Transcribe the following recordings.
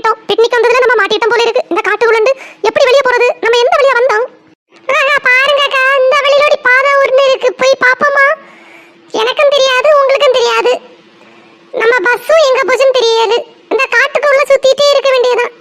மாட்டிட்டோம் picnic வந்ததுல நம்ம மாட்டிட்டோம் போல இருக்கு. இந்த காட்டுக்குள்ள எப்படி வெளியே போறது? நம்ம எந்த வழியா வந்தோம்? பாருங்கக்கா இந்த வழியிலோடி பாதை ஒன்று இருக்கு. போய் பாப்போமா? எனக்கும் தெரியாது உங்களுக்கும் தெரியாது. நம்ம பஸ்ஸும் எங்க போச்சுன்னு தெரியாது. இந்த காட்டுக்குள்ள சுத்திட்டே இருக்க வேண்டியதான்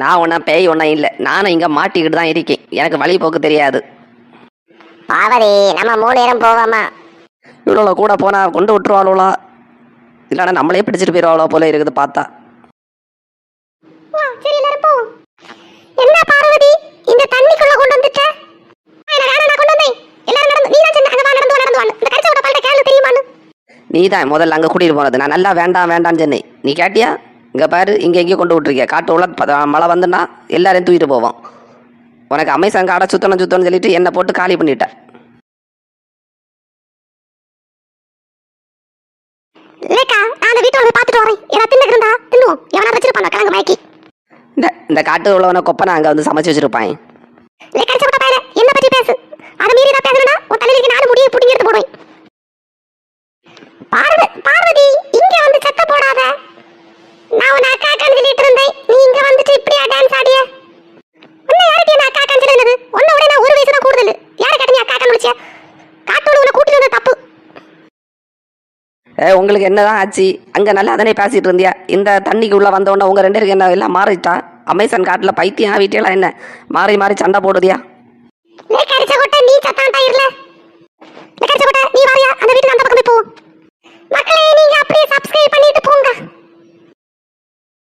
நான் ஒன்றும் பேய் ஒன்றும் இல்லை. நானும் இங்கே மாட்டிக்கிட்டு தான் இருக்கேன். எனக்கு வழி போக்கு தெரியாது. பார்வதி நம்ம மூணு நேரம் போவோமா? இவ்வளோ கூட போனால் கொண்டு விட்டுருவாளோளா இல்லைன்னா நம்மளே பிடிச்சிட்டு போயிடுவாளோ போல இருக்குது பார்த்தா. சரி எல்லாரும் போவோம் என்ன பார்வதி இந்த தண்ணிக்குள்ள கொண்டு வந்துட்ட? நீ தான் முதல்ல அங்கே கூட்டிகிட்டு போனது. நான் நல்லா வேண்டாம் வேண்டாம்னு சொன்னேன். நீ கேட்டியா? இங்கே பாரு இங்கே எங்கேயும் கொண்டு விட்ருக்கிய காட்டு உள்ள மழை வந்துன்னா எல்லாரையும் தூக்கிட்டு போவோம். உனக்கு அமேசான் காடை சுத்தணும் சுத்தணும்னு சொல்லிட்டு என்னை போட்டு காலி பண்ணிட்ட. இந்த இந்த காட்டு உள்ளவனை கொப்பனை அங்கே வந்து சமைச்சு வச்சிருப்பான். என்ன பத்தி பேசு. அதை மீறி தான் பேசணும்னா உன் தலையில உங்களுக்கு என்னதான் ஆச்சு? அங்கே நல்லா அதனே பேசிட்டு இருந்தியா? இந்த தண்ணிக்கு உள்ளே வந்தோடனே உங்கள் ரெண்டு பேருக்கு என்ன எல்லாம் மாறிட்டா? அமேசான் காட்டில் பைத்தியம் வீட்டியெல்லாம் என்ன? மாறி மாறி சண்டை போடுதியா?